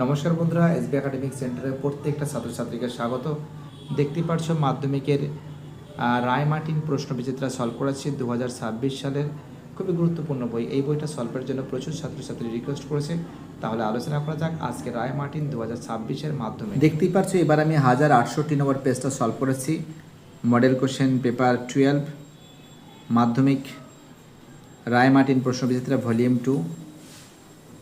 নমস্কার বন্ধুরা, SB academic সেন্টারের প্রত্যেকটা ছাত্রছাত্রীকে স্বাগত। দেখতেই পাচ্ছ মাধ্যমিকের রায় মার্টিন প্রশ্ন বিচিত্রা সলভ করেছি দু হাজার ছাব্বিশ সালের। খুবই গুরুত্বপূর্ণ বই। এই বইটা সলভের জন্য প্রচুর ছাত্রছাত্রী রিকোয়েস্ট করেছে। তাহলে আলোচনা করা যাক আজকে রায় মার্টিন দু হাজার মাধ্যমে। দেখতেই পাচ্ছ এবার আমি হাজার আটষট্টি নম্বর পেজটা সলভ করেছি। মডেল কোশ্চেন পেপার টুয়েলভ মাধ্যমিক রায় মার্টিন প্রশ্ন বিচিত্রা ভলিউম টু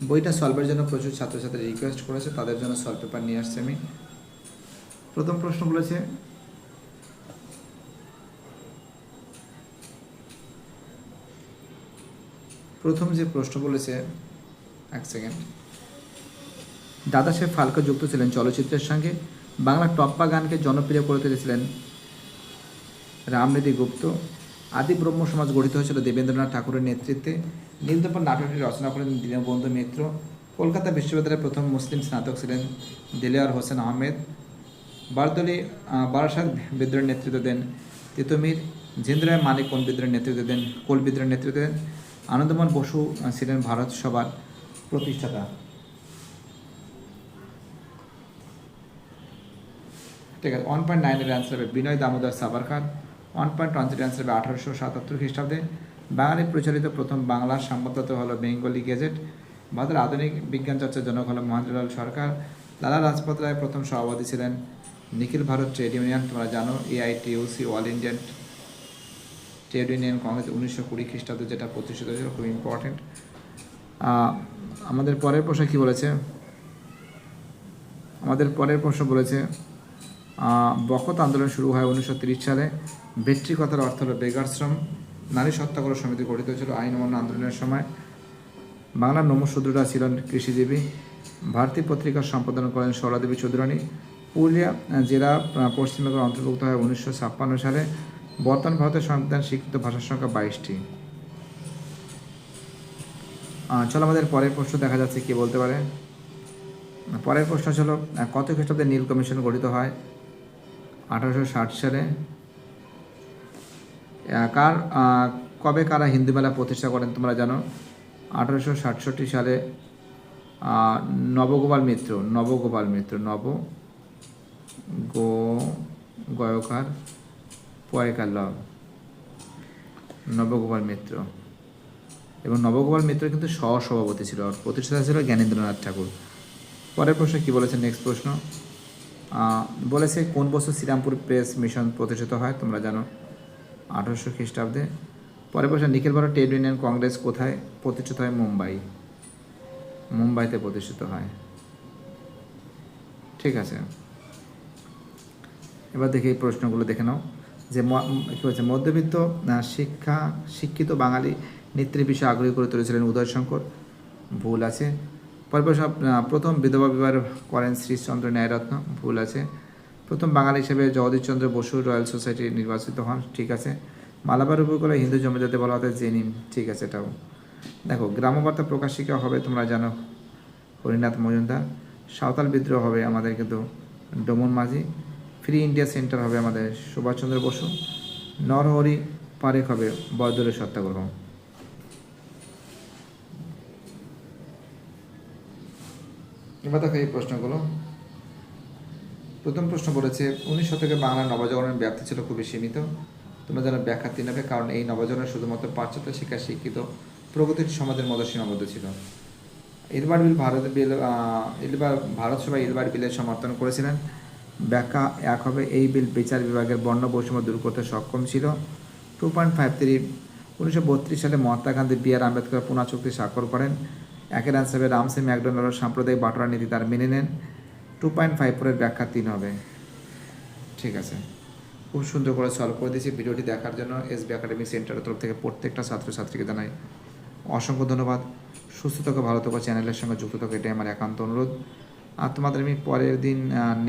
বইটা সলভের জন্য প্রচুর ছাত্রছাত্রী রিকোয়েস্ট করেছে, তাদের জন্য সলভ পেপার নিয়ে আসছে আমি। প্রথম প্রশ্ন বলেছে, প্রথম যে প্রশ্ন বলেছে, এক সেকেন্ড দাদা সাহেব ফালকে যুক্ত ছিলেন চলচ্চিত্রের সঙ্গে। বাংলা টপ্পা গানকে জনপ্রিয় করে তুলেছিলেন রামনিধি গুপ্ত। আদি ব্রহ্ম সমাজ গঠিত হয়েছিল দেবেন্দ্রনাথ ঠাকুরের নেতৃত্বে। নীলদর্পণ নাটকটি রচনা করেন দীনবন্ধু মিত্র। কলকাতা বিশ্ববিদ্যালয়ের প্রথম মুসলিম স্নাতক ছিলেন দিলেয়ার হোসেন আহমেদ। বারদলি বারাসাত বিদ্রোহের নেতৃত্ব দেন তিতুমির। জিন্দ্রায় মালিক কোন বিদ্রোহের নেতৃত্ব দেন? কোল বিদ্রোহের নেতৃত্ব দেন আনন্দমোহন বসু ছিলেন ভারত সভার প্রতিষ্ঠাতা। ঠিক আছে ওয়ান পয়েন্ট নাইনের অ্যান্সার হবে Vinay Damodar Savarkar. One point one three answer হবে আঠারোশো সাতাত্তর খ্রিস্টাব্দে বাঙালি প্রচলিত প্রথম বাংলা সংবাদপত্র হলো বেঙ্গলি গেজেট। ভারতের আধুনিক বিজ্ঞান চর্চার জনক হলো মহেন্দ্রলাল সরকার। লালা রাজপথ রায় প্রথম সভাপতি ছিলেন। নিখিল ভারত ট্রেড ইউনিয়ন, তোমরা জানো AITUC all Indian trade union Congress উনিশশো কুড়ি খ্রিস্টাব্দে যেটা প্রতিষ্ঠিত হয়েছিল, খুব ইম্পর্টেন্ট আমাদের পরের প্রশ্ন কী বলেছে? আমাদের পরের প্রশ্ন বলেছে বখত আন্দোলন শুরু হয় উনিশশো তিরিশ সালে। ভেট্রি অর্থ হলো বেগারশ্রম নারী সত্যাগ্রহ সমিতি গঠিত হয়েছিল আইন অমান্য আন্দোলনের সময়। বাংলার নমশূদ্ররা ছিলেন কৃষিজীবী। ভারতী পত্রিকার সম্পাদন করেন সরলাদেবী চৌধুরানী। পুরুলিয়া জেলা পশ্চিমবঙ্গের অন্তর্ভুক্ত হয় উনিশশো ছাপ্পান্ন সালে। বর্তমান ভারতের সংবিধান স্বীকৃত ভাষার সংখ্যা বাইশটি। চলো আমাদের পরের প্রশ্ন দেখা যাচ্ছে কি বলতে পারে। পরের প্রশ্ন ছিল কত খ্রিস্টাব্দে নীল কমিশন গঠিত হয়? আঠারোশো ষাট সালে। কার কবে কারা হিন্দু মেলা প্রতিষ্ঠা করেন তোমরা জানো? আঠারোশো সাতষট্টি সালে নবগোপাল মিত্র নবগোপাল মিত্র, নব গো, গয়কার, পয়কার লব, নবগোপাল মিত্র। এবং নবগোপাল মিত্র কিন্তু সহসভাপতি ছিল, প্রতিষ্ঠাতা ছিল জ্ঞানেন্দ্রনাথ ঠাকুর। পরের প্রশ্ন কি বলেছে? নেক্সট প্রশ্ন। বলেছে কোন বছর শ্রীরামপুর প্রেস মিশন প্রতিষ্ঠিত হয়, তোমরা জানো, আঠারোশো খ্রিস্টাব্দে। পরের বছর নিখিল ভারত ট্রেড ইউনিয়ন কংগ্রেস কোথায় প্রতিষ্ঠিত হয়? মুম্বাই। মুম্বাইতে প্রতিষ্ঠিত হয়। ঠিক আছে। এবার দেখি এই প্রশ্নগুলো দেখে নাও। যে কী বলছে, মধ্যবিত্ত শিক্ষা, শিক্ষিত বাঙালি নেত্রী বিষয়ে আগ্রহী করে তুলেছিলেন উদয়শঙ্কর। ভুল আছে। পরের সব প্রথম বিধবা বিবাহ করেন শ্রীশচন্দ্র ন্যায়রত্ন, ভুল আছে। প্রথম বাঙালি হিসেবে জগদীশচন্দ্র বসু রয়্যাল সোসাইটি নির্বাচিত হন, ঠিক আছে। মালাবার উপকূলে হিন্দু জমিদারদের বলা হতো জেনিম, ঠিক আছে এটাও। দেখো, গ্রামবার্তা প্রকাশিকা হবে, তোমরা জানো, হরিনাথ মজুমদার। সাঁওতাল বিদ্রোহ হবে আমাদের কিন্তু ডোমন মাঝি। ফ্রি ইন্ডিয়া সেন্টার হবে আমাদের সুভাষচন্দ্র বসু। নরহরি পারেক হবে বরদলের সত্যাগ্রহ। এবার দেখো এই প্রশ্নগুলো। প্রথম প্রশ্ন বলেছে, উনিশ শতকে বাংলার নবজাগরণের ব্যাপ্তি ছিল খুবই সীমিত। তোমরা যেন ব্যাখ্যাতি নেবে, কারণ এই নবজাগরণ শুধুমাত্র পাশ্চাত্য শিক্ষা শিক্ষিত প্রগতির সমাজের মধ্যে সীমাবদ্ধ ছিল। ইলবার বিল ভারত বিল ইলবার, ভারত সভা ইলবার বিলের সমর্থন করেছিলেন। ব্যাখ্যা এক হবে, এই বিল বিচার বিভাগের বর্ণ বৈষম্য দূর করতে সক্ষম ছিল। টু পয়েন্ট ফাইভ থ্রি উনিশশো বত্রিশ সালে মহাত্মা গান্ধী বি আর আম্বেদকর পুনা চুক্তি স্বাক্ষর করেন। একের আনসার রামসে ম্যাকডোনাল্ড সাম্প্রদায়িক বাটোয়ারা নীতি তার মেনে নেন। টু পয়েন্ট ফাইভ ফোরের ব্যাখ্যা তিন হবে। ঠিক আছে। খুব সুন্দর করে সলভ করে দিয়েছি। ভিডিওটি দেখার জন্য এস বি একাডেমি সেন্টারের তরফ থেকে প্রত্যেকটা ছাত্রছাত্রীকে জানাই অসংখ্য ধন্যবাদ। সুস্থ থাকো, ভালো থাকো, চ্যানেলের সঙ্গে যুক্ত থাকো, এটাই আমার একান্ত অনুরোধ। আর তোমাদের আমি পরের দিন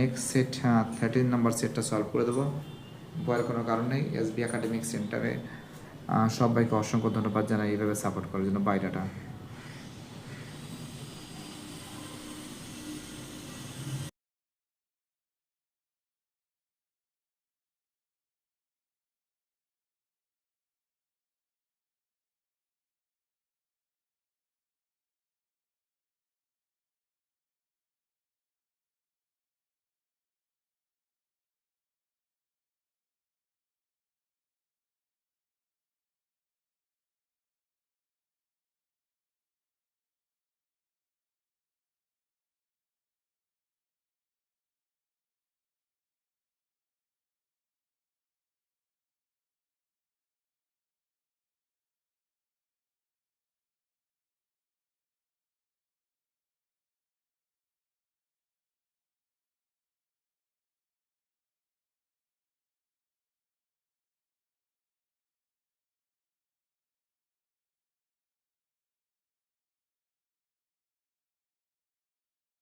নেক্সট সেট থার্টিন নাম্বার সেটটা সলভ করে দেবো। ভয়ের কোনো কারণ নেই। এস বি একাডেমিক সেন্টারে সবাইকে অসংখ্য ধন্যবাদ জানাই। এইভাবে সাপোর্ট করার জন্য বাইরেটা